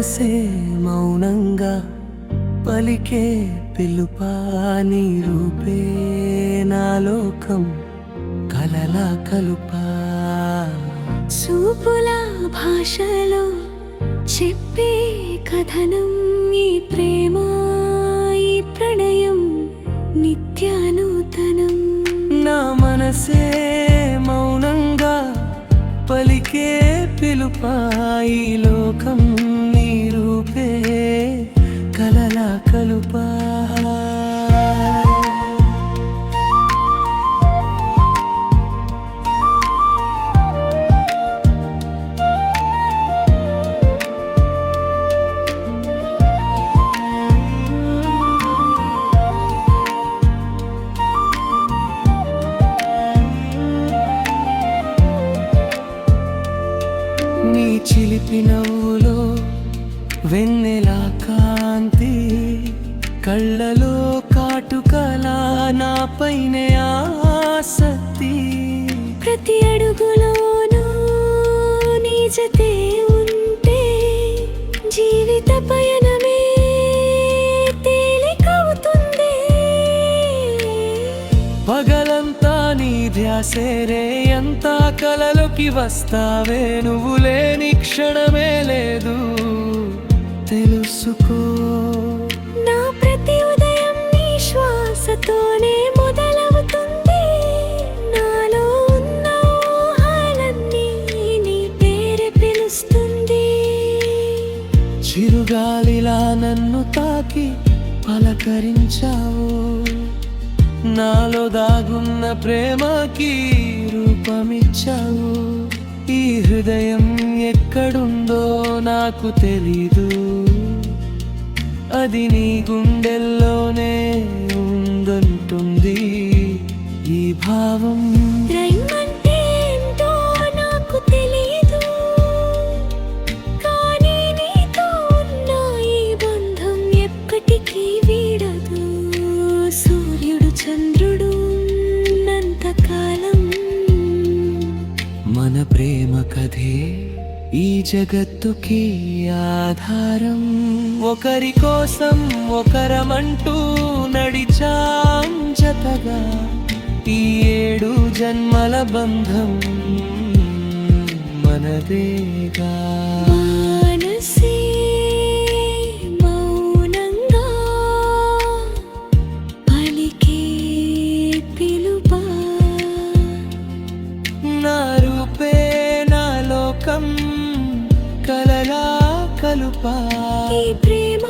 మనసే మౌనంగా పలికే పిలుపా నీ రూపే నా లోకం కలలా కలుపా. చూపుల భాషలో చెప్పే కథనం ఈ ప్రేమ ఈ ప్రణయం నిత్యానూతనం. నా మనసే మౌనంగా పలికే పిలుపా కలుపా. నీ చిలిపి నవ్వులో వెన్నెలా కా కళ్ళలో కాటుకలా నాపైనే ఆసక్తి ప్రతి అడుగులోనూ నీ జతే ఉంటే జీవిత పయనమే తేలికవుతుంది. పగలంతా నీ ధ్యాసేరే ఎంత కలలోకి వస్తావే. నువ్వు లేని క్షణమే లేదు. తెలుసుకో. గాలిలా నన్ను తాకి పలకరించావు. నాలో దాగున్న ప్రేమకి రూపమిచ్చావు. ఈ హృదయం ఎక్కడుందో నాకు తెలీదు. అది నీ గుండెల్లోనే ఉందంటుంది ఈ భావం. కథే ఈ జగత్తుకి ఆధారం. ఒకరి కోసం ఒకరమంటూ నడిచాం జతగా. ఈ ఏడు జన్మల బంధం మనదేగా. తలుపా ప్రేమ